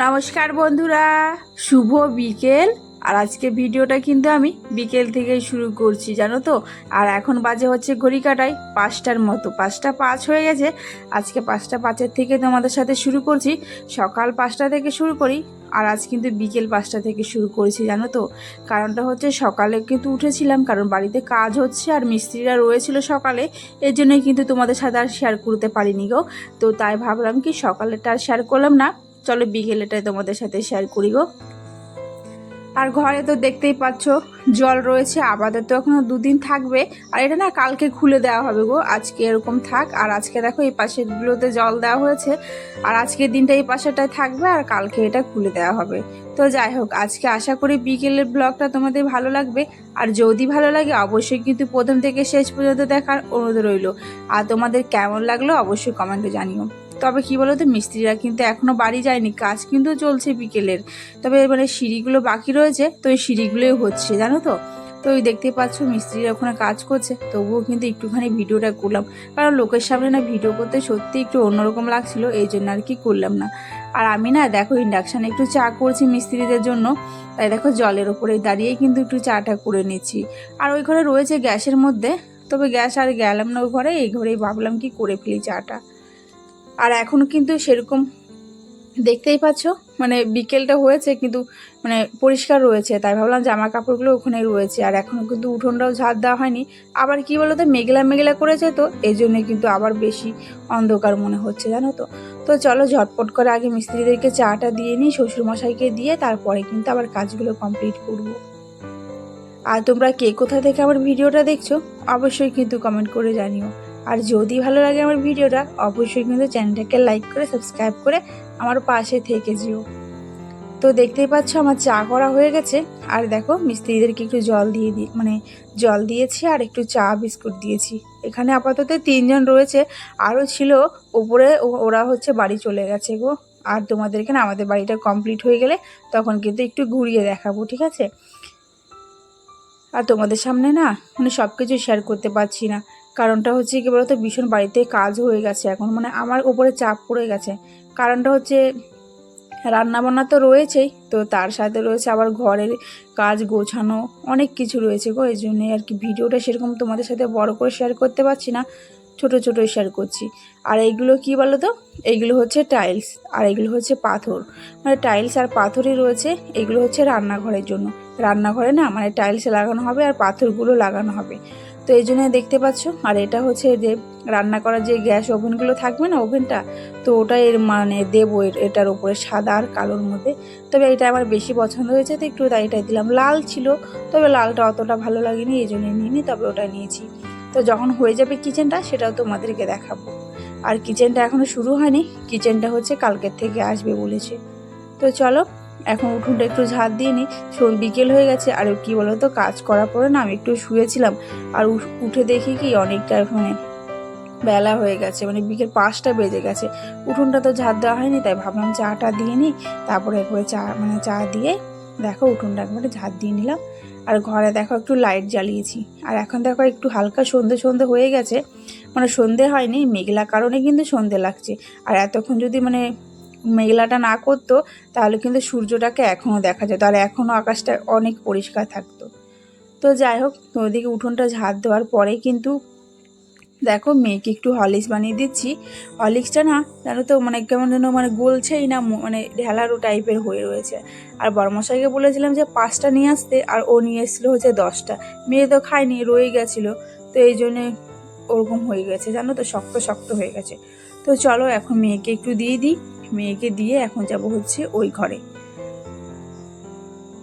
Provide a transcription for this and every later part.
নমস্কার বন্ধুরা, শুভ বিকেল। আর আজকে ভিডিওটা কিন্তু আমি বিকেল থেকেই শুরু করছি, জানো তো? আর এখন বাজে হচ্ছে ঘড়ি কাটায় পাঁচটার মতো। পাঁচটা পাঁচ হয়ে গেছে। আজকে পাঁচটা পাঁচের থেকে তোমাদের সাথে শুরু করছি। সকাল পাঁচটা থেকে শুরু করি, আর আজ কিন্তু বিকেল পাঁচটা থেকে শুরু করেছি, জানো তো? কারণটা হচ্ছে সকালে কিন্তু উঠেছিলাম, কারণ বাড়িতে কাজ হচ্ছে আর মিস্ত্রিরা রয়েছিল সকালে, এর জন্যই কিন্তু তোমাদের সাথে আর শেয়ার করতে পারিনি গো। তো তাই ভাবলাম কি সকালেরটা আর শেয়ার করলাম না। চলো বিকেলেটাই তোমাদের সাথে শেয়ার করি গো। আর ঘরে তো দেখতেই পাচ্ছ, জল রয়েছে আপাতত এখনও দুদিন থাকবে। আর এটা না কালকে খুলে দেওয়া হবে গো, আজকে এরকম থাক। আর আজকে দেখো এই পাশেরগুলোতে জল দেওয়া হয়েছে। আর আজকের দিনটা এই পাশেটায় থাকবে, আর কালকে এটা খুলে দেওয়া হবে। তো যাই হোক, আজকে আশা করি বিকেলের ব্লগটা তোমাদের ভালো লাগবে। আর যদি ভালো লাগে, অবশ্যই কিন্তু প্রথম থেকে শেষ পর্যন্ত দেখার অনুরোধ রইল। আর তোমাদের কেমন লাগল, অবশ্যই কমেন্টে জানিও। তবে কি বলো তো মিস্ত্রিরা কিন্তু এখনও বাড়ি যায়নি, কাজ কিন্তু চলছে বিকেলের। তবে মানে সিঁড়িগুলো বাকি রয়েছে, তো এই সিঁড়িগুলোই হচ্ছে, জানো তো? তো ওই দেখতেই পাচ্ছ মিস্ত্রিরা ওখানে কাজ করছে, তবুও কিন্তু একটুখানি ভিডিওটা করলাম। কারণ লোকের সামনে না ভিডিও করতে সত্যি একটু অন্যরকম লাগছিল, এই জন্য আর কি করলাম না। আর আমি না, দেখো ইন্ডাকশানে একটু চা করছি মিস্ত্রিদের জন্য, তাই দেখো জলের ওপরে দাঁড়িয়েই কিন্তু একটু চাটা করে নিচ্ছি। আর ওই ঘরে রয়েছে গ্যাসের মধ্যে, তবে গ্যাস আর গেলাম না ওই ঘরে, এই ঘরেই ভাবলাম কি করে ফেলি চাটা। আর এখনও কিন্তু সেরকম দেখতেই পাচ্ছ মানে বিকেলটা হয়েছে কিন্তু মানে পরিষ্কার রয়েছে, তাই ভাবলাম জামা কাপড়গুলো ওখানে রয়েছে, আর এখনও কিন্তু উঠোনটাও ঝাড় দেওয়া হয়নি। আবার কি বলো তো মেঘলা মেঘলা করেছে তো, এই জন্য কিন্তু আবার বেশি অন্ধকার মনে হচ্ছে, জানো তো। তো চলো ঝটপট করে আগে মিস্ত্রিদেরকে চাটা দিয়ে নিই, শ্বশুরমশাইকে দিয়ে তারপরে কিন্তু আবার কাজগুলো কমপ্লিট করব। আর তোমরা কে কোথা থেকে আমার ভিডিওটা দেখছ, অবশ্যই কিন্তু কমেন্ট করে জানিও। আর যদি ভালো লাগে আমার ভিডিওটা, অবশ্যই কিন্তু চ্যানেলটাকে লাইক করে সাবস্ক্রাইব করে আমার পাশে থেকে যেও। তো দেখতেই পাচ্ছ আমার চা করা হয়ে গেছে। আর দেখো মিস্ত্রিদেরকে একটু জল দিয়ে দিই মানে জল দিয়েছি আর একটু চা, বিস্কুট দিয়েছি। এখানে আপাতত তিনজন রয়েছে। আরও ছিল ওপরে ওরা হচ্ছে বাড়ি চলে গেছে গো। আর তোমাদেরকে না আমাদের বাড়িটা কমপ্লিট হয়ে গেলে তখন কিন্তু একটু ঘুরিয়ে দেখাবো, ঠিক আছে? আর তোমাদের সামনে না মানে সব কিছু শেয়ার করতে পারছি না। কারণটা হচ্ছে কি বলতো, ভীষণ বাড়িতে কাজ হয়ে গেছে এখন। মানে আমার উপরে চাপ পড়ে গেছে। কারণটা হচ্ছে রান্নাবান্না তো রয়েছেই, তো তার সাথে রয়েছে আবার ঘরের কাজ গোছানো, অনেক কিছু রয়েছে গো। এই জন্যে আর কি ভিডিওটা সেরকম তোমাদের সাথে বড় করে শেয়ার করতে পারছি না, ছোট ছোট শেয়ার করছি। আর এইগুলো কি বলো তো এইগুলো হচ্ছে টাইলস আর এগুলো হচ্ছে পাথর। মানে টাইলস আর পাথরই রয়েছে, এগুলো হচ্ছে রান্নাঘরের জন্য। রান্নাঘরে না মানে টাইলস লাগানো হবে আর পাথরগুলো লাগানো হবে। তো এই জন্য দেখতে পাচ্ছ। আর এটা হচ্ছে যে রান্না করার যে গ্যাস ওভেনগুলো থাকবে না ওভেনটা, তো ওটা এর মানে দেবো এটার উপরে সাদা আর কালোর মধ্যে। তবে এটা আমার বেশি পছন্দ হয়েছে, তো একটু তাই এটাই দিলাম। লাল ছিল, তবে লালটা অতটা ভালো লাগেনি, এই জন্য নিইনি, তবে ওটা নিয়েছি। তো যখন হয়ে যাবে কিচেনটা, সেটাও তোমাদেরকে দেখাবো। আর কিচেনটা এখনও শুরু হয়নি, কিচেনটা হচ্ছে কালকের থেকে আসবে বলেছে। তো চলো এখন উঠোনটা একটু ঝাড় দিয়ে নিই। বিকেল হয়ে গেছে। আর কি বলো তো কাজ করার পরে না আমি একটু শুয়েছিলাম। আর উঠ- দেখি কি অনেকটা মানে বেলা হয়ে গেছে। মানে বিকেল পাঁচটা বেজে গেছে। উঠোনটা তো ঝাড় দেওয়া হয়নি, তাই ভাবলাম চাটা দিয়ে নিই। তারপরে একবারে চা মানে চা দিয়ে দেখো উঠোনটা একবারে ঝাঁট দিয়ে নিলাম। আর ঘরে দেখো একটু লাইট জ্বালিয়েছি। আর এখন দেখো একটু হালকা সন্ধে সন্ধে হয়ে গেছে। মানে সন্ধে হয়নি, মেঘলা কারণে কিন্তু সন্ধে লাগছে। আর এতক্ষণ যদি মানে মেঘলাটা না করতো, তাহলে কিন্তু সূর্যটাকে এখনও দেখা যেত। আর এখনও আকাশটা অনেক পরিষ্কার থাকতো। তো যাই হোক ওদিকে উঠোনটা ঝাড় দেওয়ার পরে কিন্তু দেখো মেয়েকে একটু হলিক্স বানিয়ে দিচ্ছি। হলিক্সটা না, জানো তো মানে কেমন যেন মানে গলছেই না মানে ঢেলারো টাইপের হয়ে রয়েছে। আর বড়মশাইকে বলেছিলাম যে পাঁচটা নিয়ে আসতে, আর ও নিয়ে এসেছিল হচ্ছে দশটা। মেয়ে তো খায়নি রয়ে গেছিল। তো এই জন্যে ওরকম হয়ে গেছে, জানো তো, শক্ত শক্ত হয়ে গেছে। তো চলো এখন মেয়েকে একটু দিয়ে দিই। মেয়েকে দিয়ে এখন যাব হচ্ছে ওই ঘরে।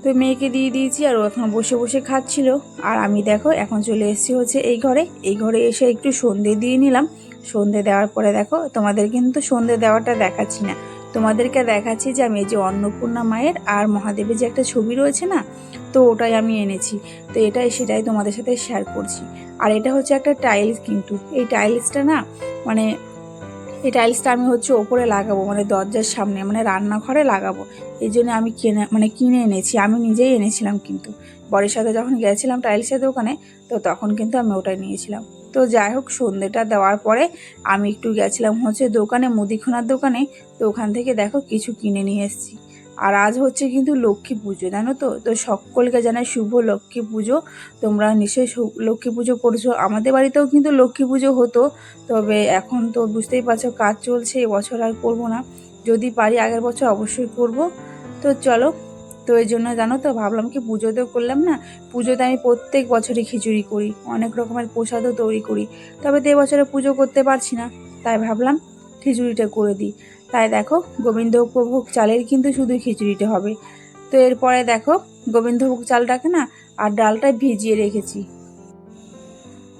তো মেয়েকে দিয়ে দিয়েছি আর ও এখন বসে বসে খাচ্ছিল। আর আমি দেখো এখন চলে এসেছি হচ্ছে এই ঘরে। এই ঘরে এসে একটু সন্ধে দিয়ে নিলাম। সন্ধে দেওয়ার পরে দেখো তোমাদের কিন্তু সন্ধে দেওয়াটা দেখাচ্ছি না। তোমাদেরকে দেখাচ্ছি যে আমি এই যে অন্নপূর্ণা মায়ের আর মহাদেবের যে একটা ছবি রয়েছে না, তো ওটাই আমি এনেছি। তো এটাই সেটাই তোমাদের সাথে শেয়ার করছি। আর এটা হচ্ছে একটা টাইলস কিন্তু। এই টাইলসটা না মানে এই টাইলসটা আমি হচ্ছে ওপরে লাগাবো মানে দরজার সামনে মানে রান্নাঘরে লাগাবো। এই জন্য আমি কিনে মানে কিনে এনেছি। আমি নিজেই এনেছিলাম কিন্তু। বরের সাথে যখন গেছিলাম টাইলসের দোকানে, তো তখন কিন্তু আমি ওটাই নিয়েছিলাম। তো যাই হোক সন্ধ্যেটা দেওয়ার পরে আমি একটু গেছিলাম হচ্ছে দোকানে, মুদিখানার দোকানে। তো ওখান থেকে দেখো কিছু কিনে নিয়ে এসেছি। আর আজ হচ্ছে কিন্তু লক্ষ্মী পুজো, জানো তো? তো সকলকে জানাই শুভ লক্ষ্মী পুজো। তোমরা নিশ্চয়ই লক্ষ্মী পুজো করছ। আমাদের বাড়িতেও কিন্তু লক্ষ্মী পুজো হতো, তবে এখন তো বুঝতেই পারছ কাজ চলছে, এবছর আর করব না। যদি পারি আগের বছর অবশ্যই করব। তো চলো, তো এই জন্য জানো তো, ভাবলাম কি পুজোতেও করলাম না, পুজোতে আমি প্রত্যেক বছরই খিচুড়ি করি, অনেক রকমের প্রসাদও তৈরি করি। তবে তো এবছরে পুজো করতে পারছি না, তাই ভাবলাম খিচুড়িটা করে দিই। তাই দেখো, গোবিন্দভোগ চালের কিন্তু শুধু খিচুড়িটা হবে। তো এরপরে দেখো, গোবিন্দভোগ চালটাকে না, আর ডালটা ভিজিয়ে রেখেছি।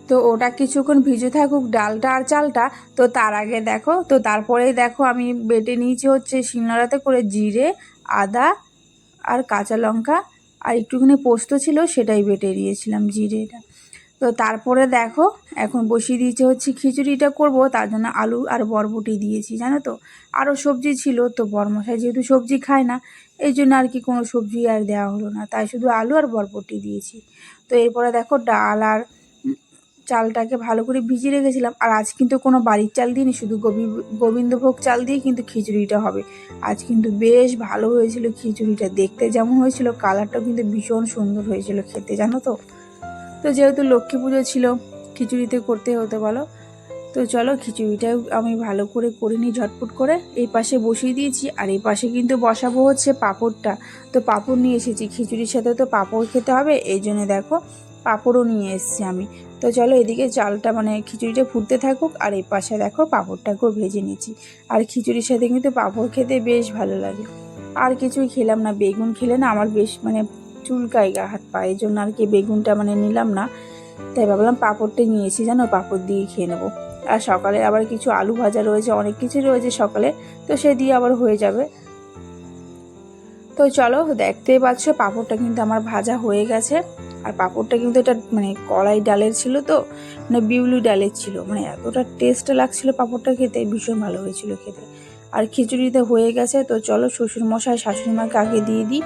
তো ওটা কিছুক্ষণ ভিজে থাকুক, ডালটা আর চালটা, তো তার আগে দেখো, তো তারপরেই দেখো আমি বেটে নিয়েছি হচ্ছে শিলনোড়াতে করে জিরে, আদা আর কাঁচা লঙ্কা, আর একটুখানি পোস্ত ছিল সেটাই বেটে দিয়েছিলাম জিরেটা। তো তারপরে দেখো, এখন বসিয়ে দিয়েছে হচ্ছে খিচুড়িটা করব, তার জন্য আলু আর বরবটি দিয়েছি, জানো তো? আরও সবজি ছিল, তো বরমশাই যেহেতু সবজি খায় না, এই জন্য আর কি কোনো সবজি আর দেওয়া হলো না, তাই শুধু আলু আর বরবটি দিয়েছি। তো এরপরে দেখো ডাল আর চালটাকে ভালো করে ভিজিয়ে রেখেছিলাম, আর আজ কিন্তু কোনো বাড়ির চাল দিইনি, শুধু গোবি, গোবিন্দভোগ চাল দিয়ে কিন্তু খিচুড়িটা হবে। আজ কিন্তু বেশ ভালো হয়েছিল খিচুড়িটা, দেখতে যেমন হয়েছিল, কালারটাও কিন্তু ভীষণ সুন্দর হয়েছিল খেতে, জানো তো? তো যেহেতু লক্ষ্মী পুজো ছিল, খিচুড়িতে করতে হতে বলো। তো চলো খিচুড়িটাও আমি ভালো করে করে নিই ঝটপট করে। এই পাশে বসিয়ে দিয়েছি আর এই পাশে কিন্তু বসাবো হচ্ছে পাঁপড়টা। তো পাঁপড় নিয়ে এসেছি, খিচুড়ির সাথে তো পাঁপড় খেতে হবে, এই জন্য দেখো পাঁপড়ও নিয়ে এসেছি আমি। তো চলো এদিকে চালটা মানে খিচুড়িটা ফুটতে থাকুক আর এই পাশে দেখো পাঁপড়টাকেও ভেজে নিচ্ছি আর খিচুড়ির সাথে কিন্তু পাঁপড় খেতে বেশ ভালো লাগে। আর কিছুই খেলাম না, বেগুন খেলে না আমার বেশ মানে চুলকায় গা হাত পা এই জন্য আর কি বেগুনটা মানে নিলাম না। তাই ভাবলাম পাঁপড়টা নিয়েছি জানো পাঁপড় দিয়ে খেয়ে নেব। আর সকালে আবার কিছু আলু ভাজা রয়েছে, অনেক কিছু রয়েছে সকালে, তো সে দিয়ে আবার হয়ে যাবে। তো চলো দেখতেই পাচ্ছ পাঁপড়টা কিন্তু আমার ভাজা হয়ে গেছে। আর পাঁপড়টা কিন্তু এটা মানে কলাই ডালের ছিল তো মানে বিউলি ডালের ছিল। মানে এতটা টেস্ট লাগছিল পাঁপড়টা খেতে, ভীষণ ভালো হয়েছিল খেতে। আর খিচুড়িতে হয়ে গেছে, তো চলো শ্বশুর মশাই শাশুড়ি মাকে আগে দিয়ে দিই।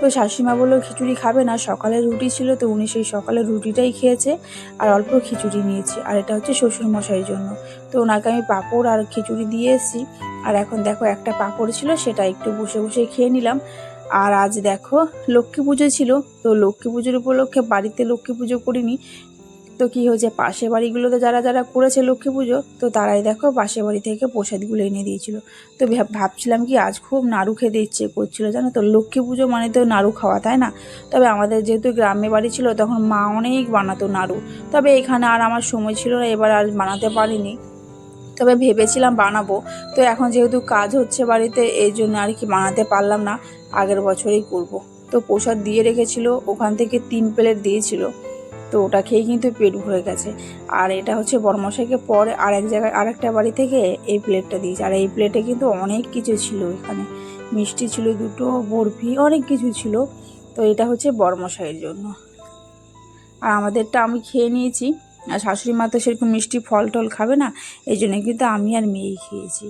তো শাশিমা বলল, খিচুড়ি খাবে না, সকালে রুটি ছিল তো উনি সেই সকালে রুটিটাই খেয়েছে আর অল্প খিচুড়ি নিয়েছি আর এটা হচ্ছে শ্বশুর মশাইয়ের জন্য। তো ওনাকে আমি পাঁপড় আর খিচুড়ি দিয়ে এসেছি। আর এখন দেখো একটা পাঁপড় ছিল, সেটা একটু বসে বসে খেয়ে নিলাম। আর আজ দেখো লক্ষ্মী পুজো ছিল, তো লক্ষ্মী পুজোর উপলক্ষে বাড়িতে লক্ষ্মী পুজো করিনি। তো কি হয়েছে? পাশে বাড়িগুলোতে যারা যারা করেছে লক্ষ্মী পুজো, তো তারাই দেখো পাশে বাড়ি থেকে প্রসাদগুলো এনে দিয়েছিল। তো ভাব- ভাবছিলাম কি আজ খুব নাড়ু খেতে ইচ্ছে করছিল, জানো তো? লক্ষ্মী পুজো মানে তো নাড়ু খাওয়া, তাই না? তবে আমাদের যেহেতু গ্রামে বাড়ি ছিল, তখন মা অনেক বানাতো নাড়ু। তবে এখানে আর আমার সময় ছিল না, এবার আর বানাতে পারিনি। তবে ভেবেছিলাম বানাবো। তো এখন যেহেতু কাজ হচ্ছে বাড়িতে, এই জন্য আর কি বানাতে পারলাম না। আগের বছরেই করব। তো প্রসাদ দিয়ে রেখেছিল, ওখান থেকে তিন প্লেট দিয়েছিল। তো ওটা খেয়ে কিন্তু পেট ভরে গেছে। আর এটা হচ্ছে বর্মশাইকে পরে আর এক জায়গায় আর একটা বাড়ি থেকে এই প্লেটটা দিয়েছে। আর এই প্লেটে কিন্তু অনেক কিছু ছিল এখানে। মিষ্টি ছিল দুটো, বরফি, অনেক কিছু ছিল। তো এটা হচ্ছে বর্মশাইয়ের জন্য। আর আমাদেরটা আমি খেয়ে নিয়েছি। আর শাশুড়ি মা তো সেরকম মিষ্টি ফল টল খাবে না, এই জন্য কিন্তু আমি আর মেয়েই খেয়েছি।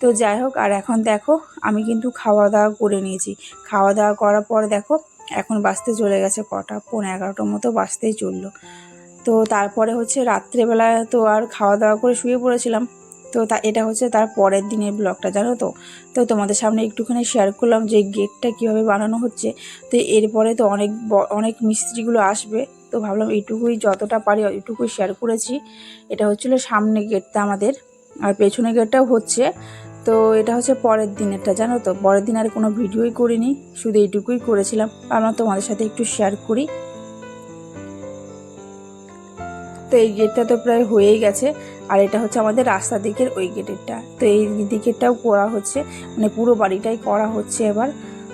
তো যাই হোক, আর এখন দেখো, আমি কিন্তু খাওয়া দাওয়া করে নিয়েছি। খাওয়া দাওয়া করার পর দেখো এখন বাঁচতে চলে গেছে কটা? পনেরো এগারোটার মতো বাঁচতেই চলল। তো তারপরে হচ্ছে রাত্রেবেলা তো আর খাওয়া দাওয়া করে শুয়ে পড়েছিলাম। তো তা, এটা হচ্ছে তার পরের দিনের ব্লগটা, জানো তো? তো তোমাদের সামনে একটুখানি শেয়ার করলাম যে গেটটা কীভাবে বানানো হচ্ছে। তো এরপরে তো অনেক অনেক মিস্ত্রিগুলো আসবে। তো ভাবলাম এইটুকুই যতটা পারি এইটুকুই শেয়ার করেছি। এটা হচ্ছিল সামনে গেটটা আমাদের। আর পেছনে গেটটাও হচ্ছে। তো এটা হচ্ছে পরের দিনেরটা, জানো তো? পরের দিন আর কোনো ভিডিওই করিনি, শুধু এইটুকুই করেছিলাম। আমরা তোমাদের সাথে একটু শেয়ার করি। তো এই গেটটা তো প্রায় হয়েই গেছে, আর এটা হচ্ছে আমাদের রাস্তা দিকের ওই গেটেরটা তো এই দিকেরটাও করা হচ্ছে মানে পুরো বাড়িটাই করা হচ্ছে এবার।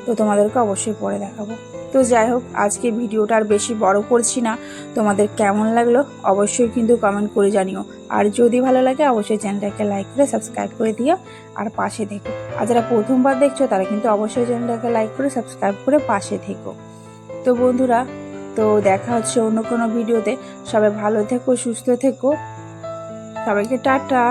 তো তোমাদেরকে অবশ্যই পরে দেখাবো। তো যাই হোক, আজকে ভিডিওটা আর বেশি বড় করছি না। তোমাদের কেমন লাগল অবশ্যই কিন্তু কমেন্ট করে জানিও। আর যদি ভালো লাগে, অবশ্যই চ্যানেলটাকে লাইক করে সাবস্ক্রাইব করে দিও আর পাশে থেকো। আর যারা প্রথমবার দেখছ, তারা কিন্তু অবশ্যই চ্যানেলটাকে লাইক করে সাবস্ক্রাইব করে পাশে থেকো। তো বন্ধুরা, তো দেখা হচ্ছে অন্য কোনো ভিডিওতে। সবাই ভালো থেকো, সুস্থ থেকো। সবাইকে টাটা।